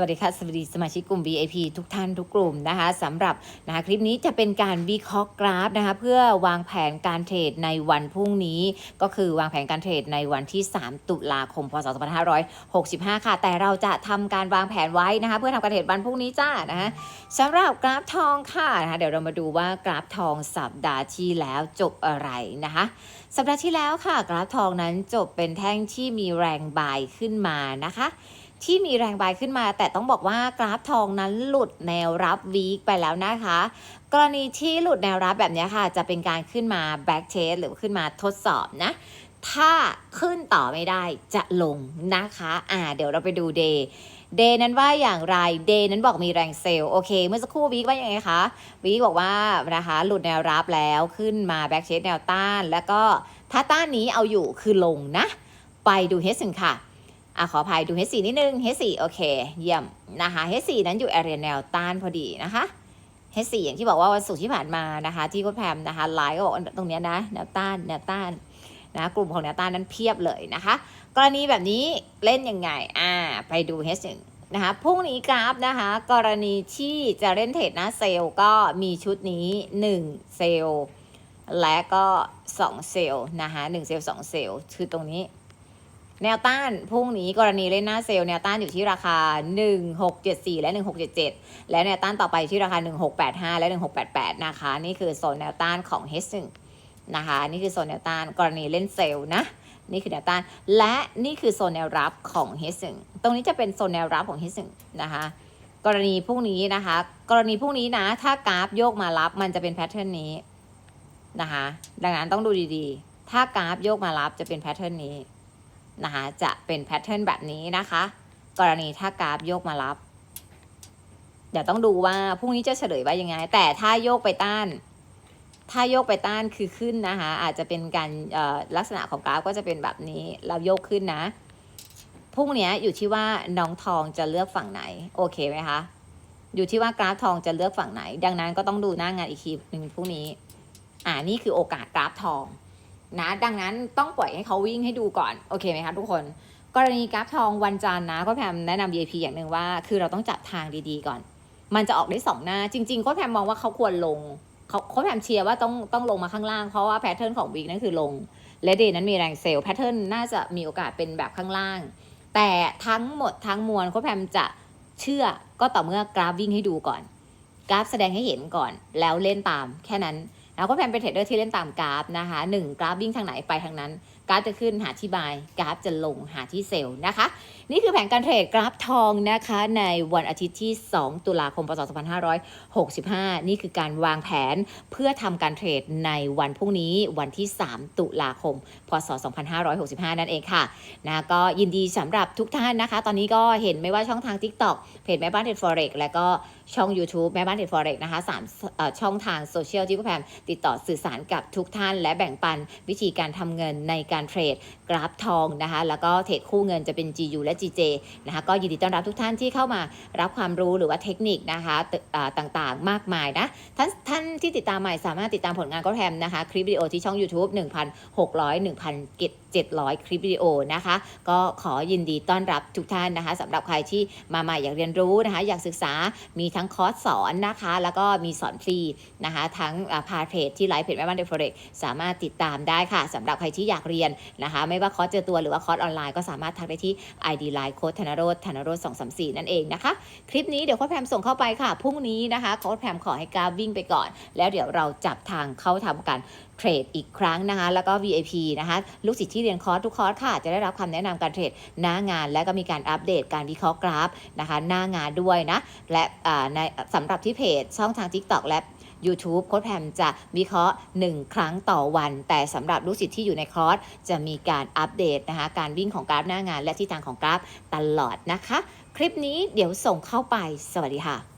วัสดีค่ะสวัสดีสมาชิกกลุ่ม VIP ทุกท่านทุกกลุ่มนะคะสำหรับนะคะคลิปนี้จะเป็นการวิเคราะห์กราฟนะคะเพื่อวางแผนการเทรดในวันพรุ่งนี้ ก็คือวางแผนการเทรดในวันที่ 3 ตุลาคม พศ 2565 ค่ะ แต่เราจะทำการวางแผนไว้นะคะเพื่อทำการเทรดวันพรุ่งนี้จ้านะคะสำหรับกราฟทองค่ะนะคะเดี๋ยวเรามาดูว่ากราฟทองสัปดาห์ที่แล้วจบอะไรนะคะสัปดาห์ที่แล้วค่ะ กราฟทองนั้นจบเป็นแท่งที่มีแรงบายขึ้นมานะคะ ที่มีแรงบายขึ้นมา แต่ต้องบอกว่ากราฟทองนั้นหลุดแนวรับวีคไปแล้วนะคะ กรณีที่หลุดแนวรับแบบนี้ค่ะ จะเป็นการขึ้นมาแบ็กเทสหรือขึ้นมาทดสอบนะถ้าขึ้นต่อไม่ได้จะลงนะคะ อ่า เดี๋ยวเราไปดูเดย์เดย์นั้นว่าอย่างไร เดย์นั้นบอกมีแรงเซลล์โอเค เมื่อสักครู่วีคว่ายังไงคะวีคบอกว่านะคะหลุดแนวรับแล้วขึ้นมาแบ็กเทสแนวต้าน แล้วก็ถ้าต้านนี้เอาอยู่คือลงนะ ไปดูเฮส n ค่ะ อะขออภัยดู H4 นิดนึง H4 โอเค เยี่ยมนะคะ H4 นั้นอยู่แอเรียแนวต้านพอดีนะคะ H4 อย่างที่บอกว่าวันศุกร์ที่ผ่านมานะคะ ที่โค้ชแพมนะคะไลน์ก็บอกตรงเนี้ยนะแนวต้านแนวต้านนะกลุ่มของแนวต้านนั้นเพียบเลยนะคะ กรณีแบบนี้เล่นยังไงอ่าไปดู H1 นะคะพรุ่งนี้กราฟนะคะ กรณีที่จะเล่นเทรดนะเซลก็มีชุดนี้ 1 เซลและก็ 2 เซลนะคะ1เซล2 เซลคือตรงนี้ แนวต้านพรุ่งนี้กรณีเล่นหน้าเซลล์แนวต้านอยู่ที่ราคา 1674 และ 1677 และแนวต้านต่อไปที่ราคา 1685 และ 1688 นะคะ นี่คือโซนแนวต้านของ H1 นะคะ นี่คือโซนแนวต้านกรณีเล่นเซลล์นะ นี่คือแนวต้าน และนี่คือโซนแนวรับของ H1 ตรงนี้จะเป็นโซนแนวรับของ H1 นะคะ กรณีพรุ่งนี้นะคะ กรณีพรุ่งนี้นะ ถ้ากราฟโยกมารับมันจะเป็นแพทเทิร์นนี้นะคะ ดังนั้นต้องดูดีๆ ถ้ากราฟโยกมารับจะเป็นแพทเทิร์นนี้ นะคะจะเป็นแพทเทิร์นแบบนี้นะคะ กรณีถ้ากราฟโยกมารับ เดี๋ยวต้องดูว่าพรุ่งนี้จะเฉลยว่ายังไง แต่ถ้าโยกไปต้าน ถ้าโยกไปต้านคือขึ้นนะคะ อาจจะเป็นการลักษณะของกราฟก็จะเป็นแบบนี้แล้วโยกขึ้นนะพรุ่งนี้อยู่ที่ว่าน้องทองจะเลือกฝั่งไหน โอเคไหมคะอยู่ที่ว่ากราฟทองจะเลือกฝั่งไหน ดังนั้นก็ต้องดูหน้างานอีกทีหนึ่งพรุ่งนี้ อ่านี่คือโอกาสกราฟทอง นะ ดังนั้นต้องปล่อยให้เขาวิ่งให้ดูก่อน โอเคไหมคะทุกคน กรณีกราฟทองวันจันทร์นะ ก็แพมแนะนำ VIP อย่างหนึ่งว่า คือเราต้องจัดทางดีๆก่อน มันจะออกได้สองหน้า จริง ๆ ก็แพมมองว่าเขาควรลงเขาเขาแพมเชียร์ว่าต้องต้องลงมาข้างล่าง เพราะว่าแพทเทิร์นของวีคนั่นคือลง และเดย์นั้นมีแรงเซลล์แพทเทิร์นน่าจะมีโอกาสเป็นแบบข้างล่าง แต่ทั้งหมดทั้งมวลก็แพมจะเชื่อก็ต่อเมื่อกราฟวิ่งให้ดูก่อน กราฟแสดงให้เห็นก่อน แล้วเล่นตามแค่นั้น แล้วก็แพนเป็นเทรดเดอร์ที่เล่นตามกราฟนะคะหนึ่งกราฟวิ่งทางไหนไปทางนั้น กราฟจะขึ้นหาที่บาย กราฟจะลงหาที่เซลล์นะคะ นี่คือแผนการเทรดกราฟทองนะคะในวันอาทิตย์ที่ 2 ตุลาคม พศ 2565 นี่คือการวางแผนเพื่อทำการเทรดในวันพรุ่งนี้วันที่ 3 ตุลาคม พศ 2565 นั่นเองค่ะนะก็ยินดีสำหรับทุกท่านนะคะ ตอนนี้ก็เห็นไม่ว่าช่องทาง TikTok เพจแม่บ้านเทรด Forex และก็ช่อง YouTube แม่บ้านเทรด Forex นะคะสามช่องทางโซเชียลที่พวกแพมติดต่อสื่อสารกับทุกท่าน และแบ่งปันวิธีการทำเงินในการเทรดกราฟทองนะคะแล้วก็เทรดคู่เงินจะเป็น GU และ GJ นะคะก็ยินดีต้อนรับทุกท่านที่เข้ามารับความรู้หรือว่าเทคนิคนะคะต่างๆ มากมายนะท่านท่านที่ติดตามใหม่สามารถติดตามผลงานก็แพมนะคะคลิปวิดีโอที่ช่อง YouTube 1,600 1,700 คลิปวิดีโอนะคะก็ขอยินดีต้อนรับทุกท่านนะคะสำหรับใครที่มาใหม่อยากเรียนรู้นะคะอยากศึกษามีทั้งคอร์สสอนนะคะแล้วก็มีสอนฟรีนะคะทั้งพาเพจที่ไลฟ์เพจแม่บ้านเดฟเรกสามารถติดตามได้ค่ะสำหรับใครที่อยากเรียนนะคะ ไม่ว่าคอร์สเจอตัวหรือว่าคอร์สออนไลน์ก็สามารถทักได้ที่ ID Line โค้ดธนโรธธนโรธ234นั่นเองนะคะ คลิปนี้เดี๋ยวโค้ดแพมส่งเข้าไปค่ะพรุ่งนี้นะคะโค้ดแพมขอให้กราฟวิ่งไปก่อน แล้วเดี๋ยวเราจับทางเข้าทำกันเทรดอีกครั้งนะคะ แล้วก็ VIP นะคะ ลูกศิษย์ที่เรียนคอร์สทุกคอร์สค่ะ จะได้รับคำแนะนำการเทรดหน้างาน และก็มีการอัปเดตการวิเคราะห์กราฟนะคะ หน้างานด้วยนะ และในสำหรับที่เพจช่องทาง TikTok และ YouTube โค้ดแพมจะวิเคราะห์ 1 ครั้งต่อวัน แต่สำหรับลูกศิษย์ที่อยู่ในคอร์สจะมีการอัปเดตนะคะ การวิ่งของกราฟหน้างานและทิศทางของกราฟตลอดนะคะ คลิปนี้เดี๋ยวส่งเข้าไปสวัสดีค่ะ